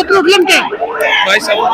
উঠলেন কে ভাই সাহেব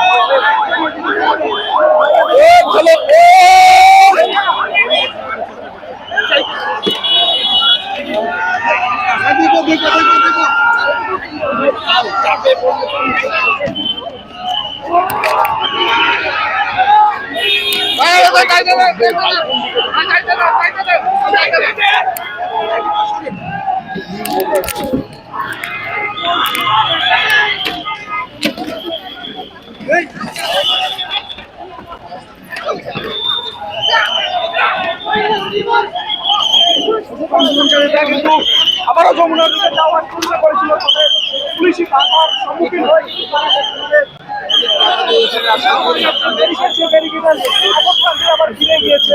কিন্তু আবারও যমুনার দিকে যাওয়ার চেষ্টা করেছিল তবে পুলিশি বাধার সম্মুখীন হয়ে আবার ফিরে গিয়েছে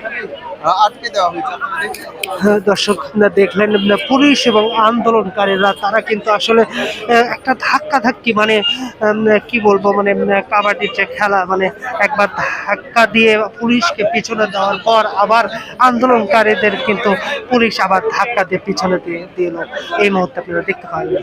আটকে দেওয়া হয়েছে। হ্যাঁ, দর্শক দেখলেন পুলিশ এবং আন্দোলনকারীরা তারা কিন্তু আসলে একটা ধাক্কা ধাক্কি মানে কি বলব মানে কাবাডির যে খেলা মানে একবার ধাক্কা দিয়ে পুলিশকে পিছনে দেওয়ার পর আবার আন্দোলনকারীদের কিন্তু পুলিশ আবার ধাক্কা দিয়ে পিছনে দিয়ে দিল। এই মুহূর্তে আপনারা দেখতে পারবেন